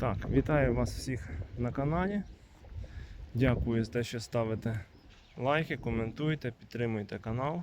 Так, вітаю вас всіх на каналі. Дякую за те, що ставите лайки, коментуєте, підтримуєте канал.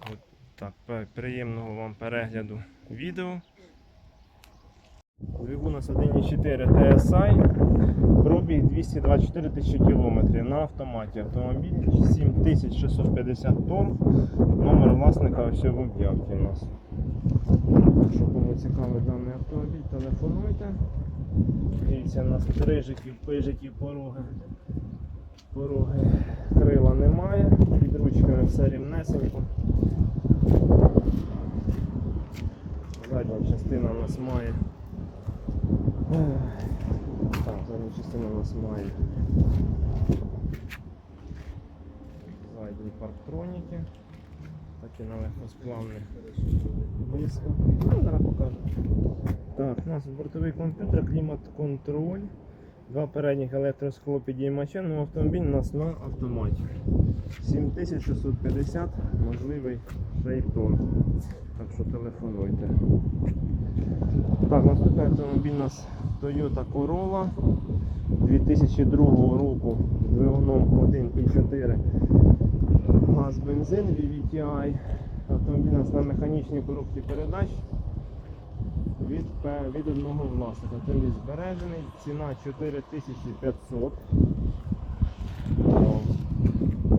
От так, приємного вам перегляду відео. Двигун у нас 1.4 TSI, пробіг 224 тисячі кілометрів на автоматі. Автомобіль 7650 тонн. Номер власника ось в об'явці у нас. Якщо кому цікавий даний автомобіль, телефонуйте. Дивіться, у нас трижиків, пижиків, пороги. Пороги крила немає, під ручками все рівнесенько. Задня частина у нас має. Так, задня частина у нас має. Задні парктроніки. Такі на легкосплавних дисках. Ну, зараз покажу. Так, у нас бортовий комп'ютер, клімат-контроль, два передніх електросклопідіймача, ну автомобіль у нас на автоматі. 7650, можливий шейтон. Так що телефонуйте. Так, наступний автомобіль у нас Toyota Corolla 2002 року з двигуном 1.4 газ бензин VVTI. Автомобіль у нас на механічній коробці передач від, від одного власника. Автомобіль збережений, ціна 4500.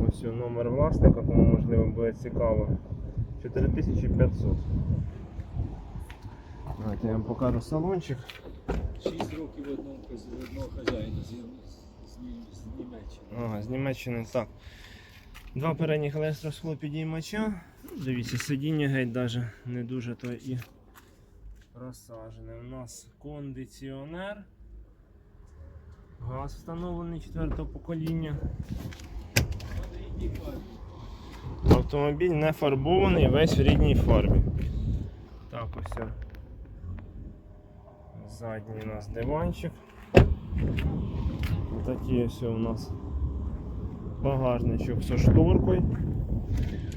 Ось номер власника, кому можливо буде цікаво. 4500. Давайте я вам покажу салончик. 6 років одного, одного хазяїна з, з, Нім- з Німеччини. Ага, з Німеччини так. Два передніх електросклопідіймача. Ну, Дивіться, сидіння геть даже не дуже то і розсаджене. У нас кондиціонер. Газ встановлений четвертого покоління. Автомобіль не фарбований, весь в рідній фарбі. Так ось. Задній у нас диванчик. Такі ось у нас багажничок зі шторкою.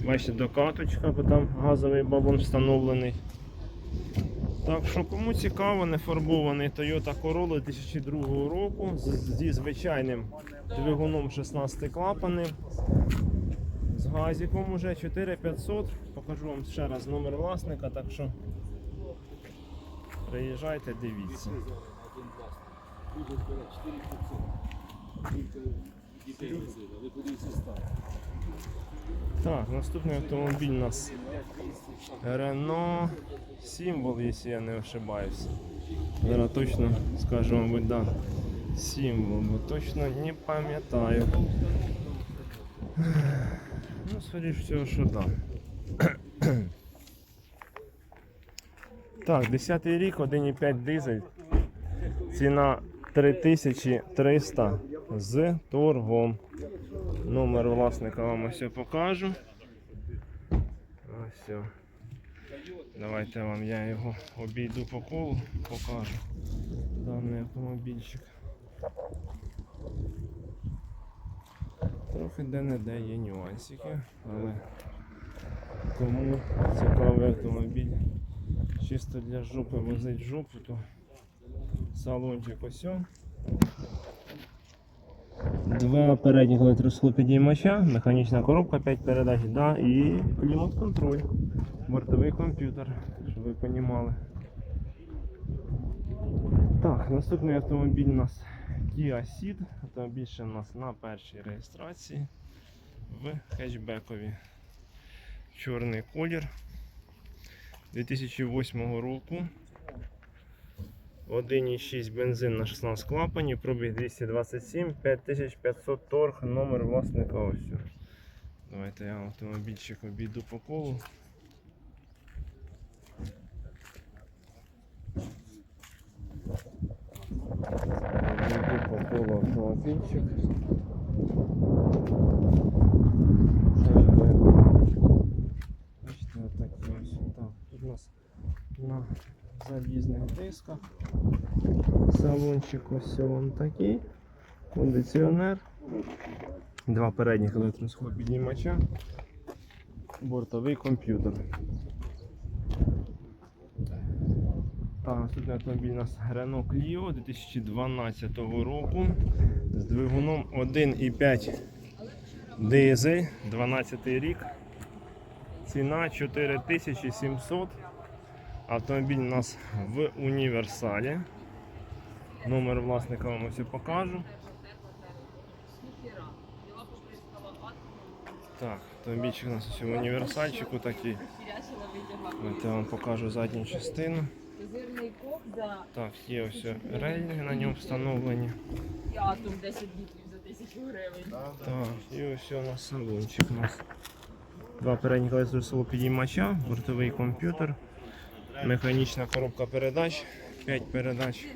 Бачите, докаточка, бо там газовий балон встановлений. Так що кому цікаво, нефарбований Toyota Corolla 2002 року зі звичайним двигуном 16 клапанів. З газиком уже 4500. Покажу вам ще раз номер власника, так що приїжджайте, дивіться. Один власник. Люди збирають 4500. Тільки дітей возили, але подивіться став. Так, наступний автомобіль у нас Renault символ, якщо я не ошибаюсь. Зараз точно скажу, мабуть, да. Символ, бо точно не пам'ятаю. Ну, скоріш всього, що да. Так, 10 рік, 1,5 дизель. Ціна 3300 з торгом. Номер власника вам ось покажу. Ось. Давайте вам я його обійду по колу, покажу даний автомобільчик. Трохи де-не-де є нюансики, але кому цікавий автомобіль чисто для жопи возить жопу, то салончик ось. Два передніх електросклопідіймача, механічна коробка 5 передач, да, і клімат-контроль, бортовий комп'ютер, щоб ви розуміли. Так, наступний автомобіль у нас Kia Ceed. Автомобіль ще у нас на першій реєстрації в хетчбекові. Чорний колір 2008 року. 1,6 бензин на 16 клапанів, пробіг 227, 5500 торг, номер власника ось. Давайте я автомобільчик обійду по колу. Обійду по колу автомобільчик. Бачите, отакі ось. Так, тут у нас на залізних дисках. Салончик ось він такий. Кондиціонер. Два передніх електросхопіднімача. Бортовий комп'ютер. Так, наступний автомобіль у нас Renault Clio 2012 року з двигуном 1,5 дизель, 12 рік. Ціна 4700. Автомобіль у нас в універсалі. Номер власника вам ось покажу. Так, автомобільчик у нас ось в універсальчику такий. Я вам покажу задню частину. Так, є ось релінги на ньому встановлені. і атом 10 літрів за тисячу гривень. Так, і ось у нас салончик у нас. Два передні колеса підіймача, бортовий комп'ютер, механічна коробка передач, 5 передач.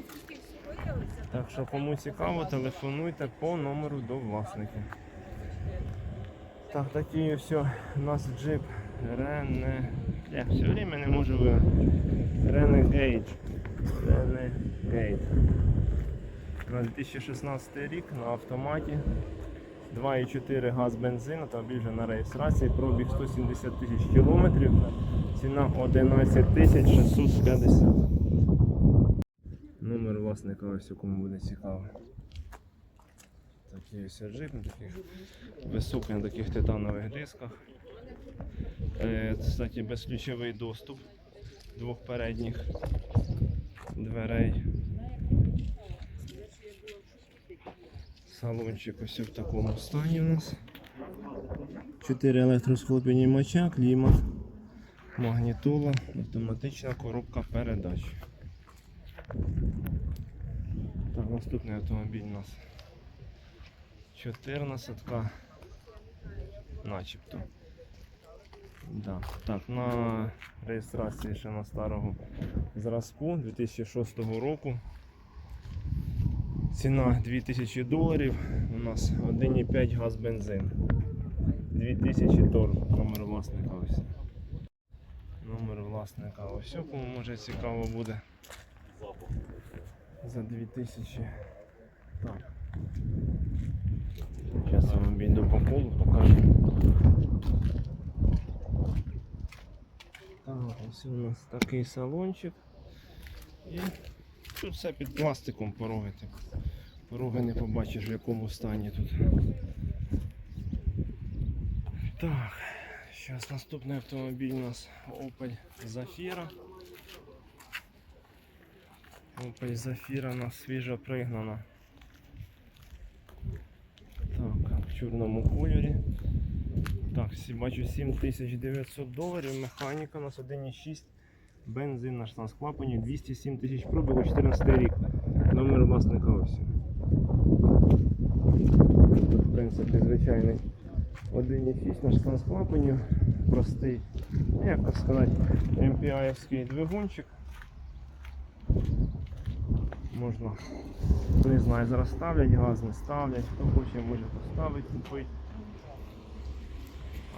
Так що кому цікаво, телефонуйте по номеру до власника. Так, такий ось у нас джип Рене. Я все время не можу ви. Renegade. Renegade. На 2016 рік на автоматі. 2,4 газ бензин, автомобіль вже на реєстрації, пробіг 170 тисяч кілометрів, ціна 11 тисяч 650. Номер власника ось кому буде цікаво. Такий ось джип на таких високий на таких титанових дисках. Е, Кстати, безключовий доступ двох передніх дверей. Салончик ось в такому стані у нас. 4 електросхлопінімача, клімат, магнітола, автоматична коробка передач. Так, наступний автомобіль у нас 14 начебто. Да. Так, на реєстрації ще на старого зразку 2006 року. Ціна 2000 доларів. У нас 1,5 газ бензин. 2000 тор. Номер власника ось. Номер власника ось. Кому може цікаво буде. За 2000. Так. Зараз я вам обійду по колу покажу. Так, ось у нас такий салончик. І тут все під пластиком пороги. Пороги не побачиш в якому стані тут. Так, зараз наступний автомобіль у нас Opel Zafira. Opel Zafira у нас свіжо пригнана. Так, в чорному кольорі. Так, бачу 7900 доларів, механіка у нас 1,6, бензин наш на склапані, 207 тисяч пробігу, 14 рік. Номер власника ось. В принципі, звичайний 1,6 наш на склапані, простий, ну, як так сказати, MPI-овський двигунчик. Можна, не знаю, зараз ставлять, газ не ставлять, хто хоче може поставити, купити.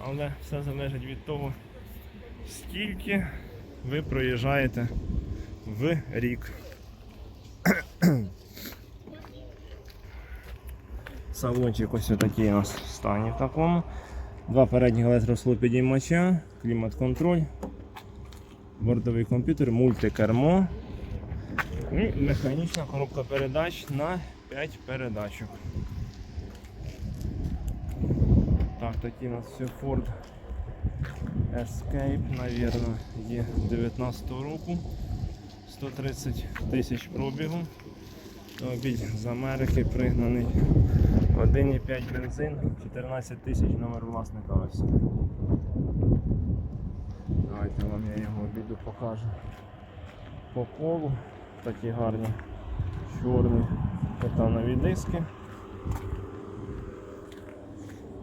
Але все залежить від того, скільки ви проїжджаєте в рік. Салончик ось такий у нас в стані в такому. Два передніх електрослопідіймача, клімат-контроль, бортовий комп'ютер, мультикермо і механічна коробка передач на 5 передачок. Так, такий у нас все Ford Escape, навірно, є 19 року. 130 тисяч пробігу. Автомобіль з Америки пригнаний. 1,5 бензин, 14 тисяч номер власника ось. Давайте вам я його обіду покажу. По колу такі гарні чорні титанові диски.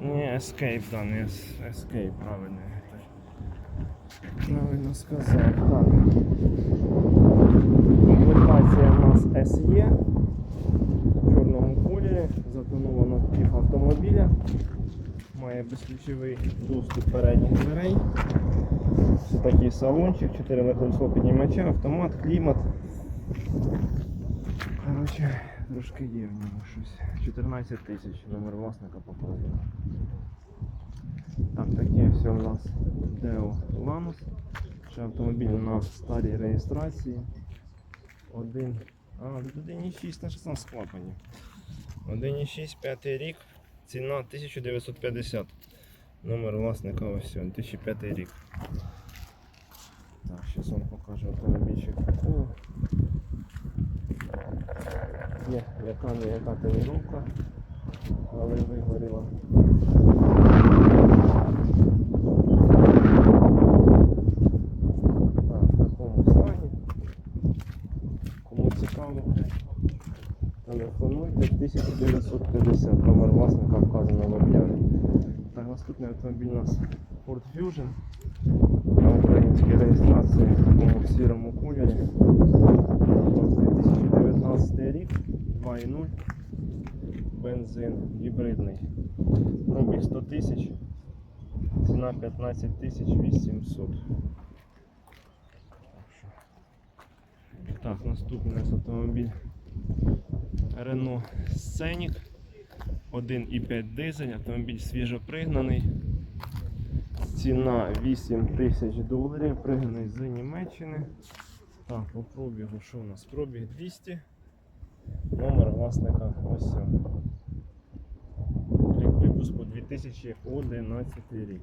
Не, Escape, да, не Escape, правильно. Правильно сказав. Так. Комплектація у нас SE в чорному кольорі, затоновано пів автомобіля. Має безключовий доступ передніх дверей. Такий салончик, 4 електросхопіднімача, автомат, клімат. Коротше, трошки є в ньому щось. 14 тисяч номер власника показує. Так, таке все у нас Deo Lanus. Ще автомобіль на старій реєстрації. Один. А, 1,6 на 16 клапанів. 1,6, п'ятий рік. Ціна 1950. Номер власника ось 2005 рік. Так, зараз вам покажу автомобільчик такого. Є, яка не яка тонировка, але вигоріла. Так, в такому стані. Кому цікаво, телефонуйте 1950, номер власника вказано в об'яві. Так, наступний автомобіль у нас Ford Fusion на українській реєстрації в такому сірому кольорі. 2019 рік, 2.0, бензин гібридний. Пробіг 100 тисяч, ціна 15 тисяч 800. Так, наступний автомобіль Renault Scenic 1,5 дизель, автомобіль свіжопригнаний. Ціна 8 тисяч доларів, пригнаний з Німеччини. Так, по пробігу, що у нас? Пробіг 200. Номер власника ось. Рік випуску 2011 рік.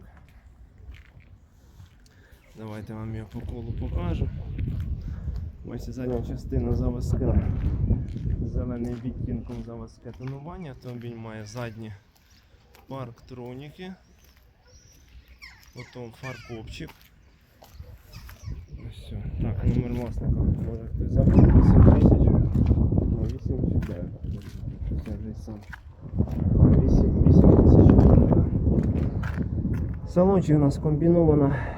Давайте вам його по колу покажу. Ось задня частина заводська. Зелений відтінком заводське тонування. Автомобіль має задні парктроніки. Потім фаркопчик. Ось все. Так, номер власника. Може хтось забув 8 тисяч. Ну, 8 чи 9. Щось я вже й сам. 8, 8 тисяч. Салончик у нас комбінована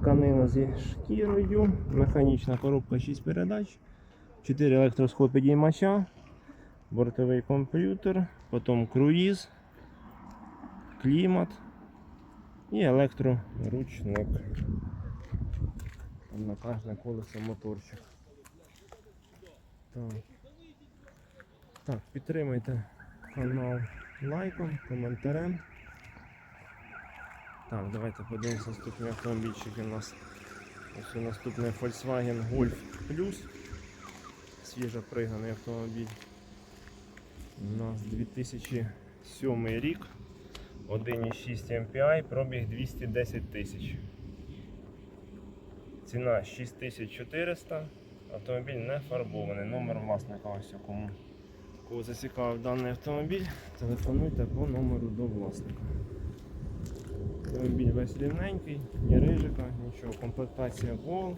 тканина зі шкірою, механічна коробка 6 передач, 4 електросхопідіймача, бортовий комп'ютер, потім круїз, клімат і електроручник. На кожне колесо моторчик. Так. так, підтримайте канал лайком, коментарем. Так, давайте подивимося наступний автомобільчик у нас. Ось наступний Volkswagen Golf Plus. Свіжо приганий автомобіль. У нас 2007 рік. 1,6 MPI, пробіг 210 тисяч. Ціна 6400. Автомобіль не фарбований. Номер власника ось кому. Кого зацікавив даний автомобіль, телефонуйте по номеру до власника. Автомобіль весь рівненький, ні рижика, нічого, комплектація вол.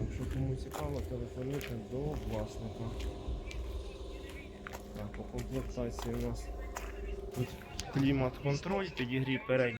Якщо що кому цікаво, телефонуйте до власника. Так, по комплектації у нас тут клімат-контроль, підігрів передній.